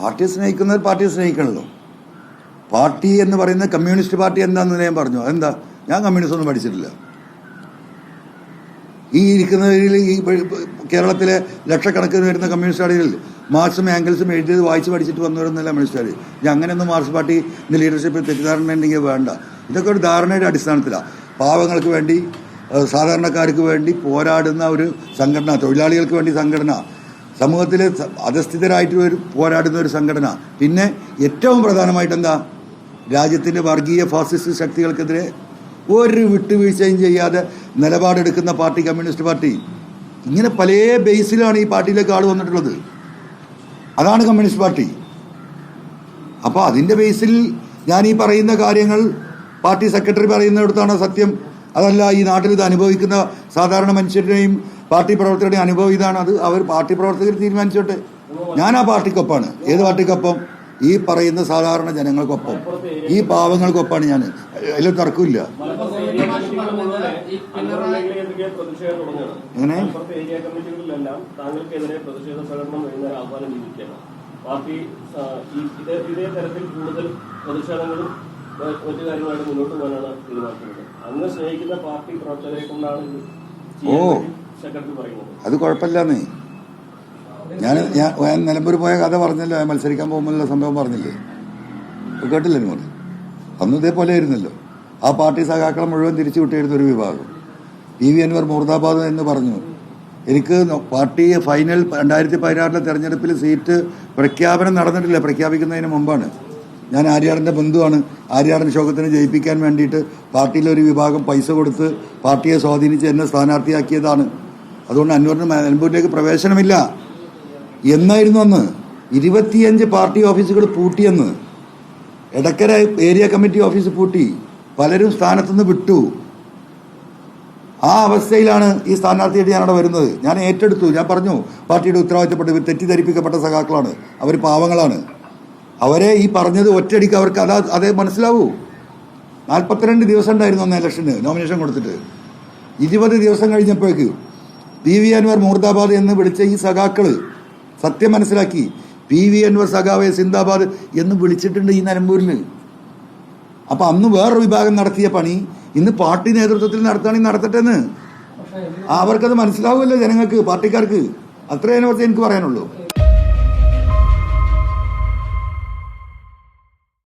പാർട്ടിയെ സ്നേഹിക്കുന്നവർ പാർട്ടിയെ സ്നേഹിക്കണല്ലോ. പാർട്ടി എന്ന് പറയുന്ന കമ്മ്യൂണിസ്റ്റ് പാർട്ടി എന്താണെന്ന് ഞാൻ പറഞ്ഞു. അതെന്താ? ഞാൻ കമ്മ്യൂണിസ്റ്റ് ഒന്നും പഠിച്ചിട്ടില്ല. ഈ ഇരിക്കുന്നവരിൽ ഈ കേരളത്തിലെ ലക്ഷക്കണക്കിന് വരുന്ന കമ്മ്യൂണിസ്റ്റ് പാർട്ടികളിൽ മാർക്സും ആംഗിൾസും എഴുതിയത് വായിച്ച് പഠിച്ചിട്ട് വന്നവരൊന്നുമല്ല കമ്മ്യൂണിസ്റ്റ് പാർട്ടി. അങ്ങനെയൊന്നും മാർക്സ് പാർട്ടി ഇന്ന് ലീഡർഷിപ്പിൽ തെറ്റിദ്ധാരണ ഉണ്ടെങ്കിൽ വേണ്ട. ഇതൊക്കെ ഒരു ധാരണയുടെ അടിസ്ഥാനത്തിലാണ്. പാവങ്ങൾക്ക് വേണ്ടി സാധാരണക്കാർക്ക് വേണ്ടി പോരാടുന്ന ഒരു സംഘടന തൊഴിലാളികൾക്ക് വേണ്ടി സംഘടന. സമൂഹത്തിലെ സ- അധസ്ഥിതരായിട്ട് ഒരു പോരാടുന്ന ഒരു സംഘടന. പിന്നെ ഏറ്റവും പ്രധാനമായിട്ട് എന്താ രാജ്യത്തിന്റെ വർഗീയ ഫാസിസ്റ്റ് ശക്തികൾക്കെതിരെ ഒരു വിട്ടുവീഴ്ചയും ചെയ്യാതെ നിലപാടെടുക്കുന്ന പാർട്ടി കമ്മ്യൂണിസ്റ്റ് പാർട്ടി. ഇങ്ങനെ പല ബേസിലാണ് ഈ പാർട്ടിയിലേക്ക് ആൾ വന്നിട്ടുള്ളത്. അതാണ് കമ്മ്യൂണിസ്റ്റ് പാർട്ടി. അപ്പോൾ അതിന്റെ ബേസിൽ ഞാൻ ഈ പറയുന്ന കാര്യങ്ങൾ പാർട്ടി സെക്രട്ടറി പറയുന്നിടത്താണ് സത്യം. അതല്ല ഈ നാട്ടിൽ ഇത് അനുഭവിക്കുന്ന സാധാരണ മനുഷ്യരുടെയും പാർട്ടി പ്രവർത്തകരുടെ അനുഭവം ഇതാണ്. അത് അവർ പാർട്ടി പ്രവർത്തകർ തീരുമാനിച്ചോട്ടെ. ഞാൻ ആ പാർട്ടിക്കൊപ്പമാണ് ഏത് പാർട്ടിക്കൊപ്പം? ഈ പറയുന്ന സാധാരണ ജനങ്ങൾക്കൊപ്പം. ഈ പാവങ്ങൾക്കൊപ്പമാണ് ഞാൻ. അതിൽ തർക്കമില്ല. എങ്ങനെ? പാർട്ടി ഇത് തരത്തിൽ കൂടുതൽ പ്രതിഷേധങ്ങളും മ- മറ്റു കാര്യങ്ങളായിട്ട് മുന്നോട്ട് പോകാനാണ് തീരുമാനിക്കുന്നത്. അങ്ങ് സ്നേഹിക്കുന്ന പാർട്ടി പ്രവർത്തകരെ കൊണ്ടാണ് ഓ. അത് കുഴപ്പമില്ലെന്നേ. ഞാൻ ഞാൻ നിലമ്പൂർ പോയ കഥ പറഞ്ഞല്ലോ മത്സരിക്കാൻ പോകുമ്പോഴുള്ള സംഭവം പറഞ്ഞില്ലേ? കേട്ടില്ലേ നിങ്ങൾ അന്ന് ഇതേപോലെ ആയിരുന്നല്ലോ. ആ പാർട്ടി സഖാക്കളെ മുഴുവൻ തിരിച്ചു വിട്ടിരുന്ന ഒരു വിഭാഗം. പി വി അൻവർ മുർദാബാദ് എന്ന് പറഞ്ഞു. എനിക്ക് പാർട്ടി ഫൈനൽ രണ്ടായിരത്തി പതിനാറിലെ തെരഞ്ഞെടുപ്പിൽ സീറ്റ് പ്രഖ്യാപനം നടന്നിട്ടില്ല പ്രഖ്യാപിക്കുന്നതിന് മുമ്പാണ്. ഞാൻ ആര്യാടന്റെ ബന്ധുവാണ്. ആര്യാടൻ ശോകത്തിന് ജയിപ്പിക്കാൻ വേണ്ടിയിട്ട് പാർട്ടിയിലെ ഒരു വിഭാഗം പൈസ കൊടുത്ത് പാർട്ടിയെ സ്വാധീനിച്ച് എന്നെ സ്ഥാനാർത്ഥിയാക്കിയതാണ്. അതുകൊണ്ട് അന്വറിന് നിലമ്പൂരിലേക്ക് പ്രവേശനമില്ല. എന്നായിരുന്നു അന്ന് ഇരുപത്തിയഞ്ച് പാർട്ടി ഓഫീസുകൾ പൂട്ടിയെന്ന്. എടക്കര ഏരിയ കമ്മിറ്റി ഓഫീസ് പൂട്ടി. പലരും സ്ഥാനത്തുനിന്ന് വിട്ടു. ആ അവസ്ഥയിലാണ് ഈ സ്ഥാനാർത്ഥിയായിട്ട് ഞാനവിടെ വരുന്നത്. ഞാൻ ഏറ്റെടുത്തു. ഞാൻ പറഞ്ഞു പാർട്ടിയുടെ ഉത്തരവാദിത്തപ്പെട്ട് ഇവർ തെറ്റിദ്ധരിപ്പിക്കപ്പെട്ട സഖാക്കളാണ്. അവർ പാവങ്ങളാണ്. അവരെ ഈ പറഞ്ഞത് ഒറ്റയടിക്ക് അവർക്ക് അതാ അതേ മനസ്സിലാവൂ. നാൽപ്പത്തിരണ്ട് ദിവസം ഉണ്ടായിരുന്നു അന്ന് ഇലക്ഷന് നോമിനേഷൻ കൊടുത്തിട്ട്. ഇരുപത് ദിവസം കഴിഞ്ഞപ്പോഴേക്ക് പി വി അൻവർ മൂർദാബാദ് എന്ന് വിളിച്ച ഈ സഖാക്കൾ സത്യം മനസ്സിലാക്കി. പി വി അൻവർ സഖാവെ സിന്ദാബാദ് എന്ന് വിളിച്ചിട്ടുണ്ട് ഈ നിലമ്പൂരിൽ അപ്പൊ അന്ന് വേറൊരു വിഭാഗം നടത്തിയ പണി ഇന്ന് പാർട്ടി നേതൃത്വത്തിൽ നടത്തുകയാണെങ്കിൽ നടത്തട്ടെ എന്ന് അവർക്കത് മനസ്സിലാവുമല്ലോ ജനങ്ങൾക്ക് പാർട്ടിക്കാർക്ക്. അത്രയും അതിനെ എനിക്ക് പറയാനുള്ളൂ.